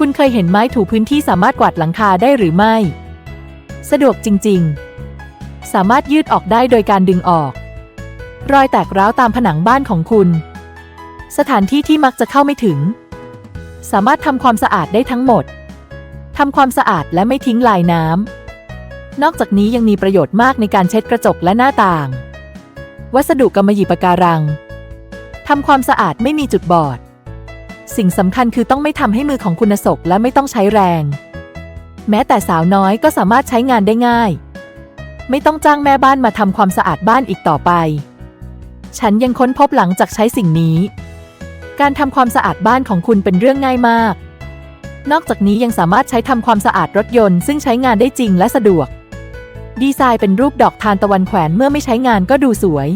คุณเคยเห็นไม้ถูพื้นที่สามารถกวาดหลังคาได้หรือไม่ สะดวกจริง ๆ สามารถยืดออกได้โดยการดึงออก รอยแตกร้าวตามผนังบ้านของคุณ สถานที่ที่มักจะเข้าไม่ถึง สามารถทำความสะอาดได้ทั้งหมดทำความสะอาดและไม่ทิ้งลายน้ำ นอกจากนี้ยังมีประโยชน์มากในการเช็ดกระจกและหน้าต่าง วัสดุกำมะหยี่ปะการัง ทำความสะอาดไม่มีจุดบอด สิ่งสำคัญคือต้องไม่ทำให้มือของคุณสกและไม่ต้องใช้แรง แม้แต่สาวน้อยก็สามารถใช้งานได้ง่าย ไม่ต้องจ้างแม่บ้านมาทำความสะอาดบ้านอีกต่อไป ฉันยังค้นพบหลังจากใช้สิ่งนี้ การทำความสะอาดบ้านของคุณเป็นเรื่องง่ายมาก นอกจากนี้ยังสามารถใช้ทำความสะอาดรถยนต์ซึ่งใช้งานได้จริงและสะดวก ดีไซน์เป็นรูปดอกทานตะวันแขวนเมื่อไม่ใช้งานก็ดูสวย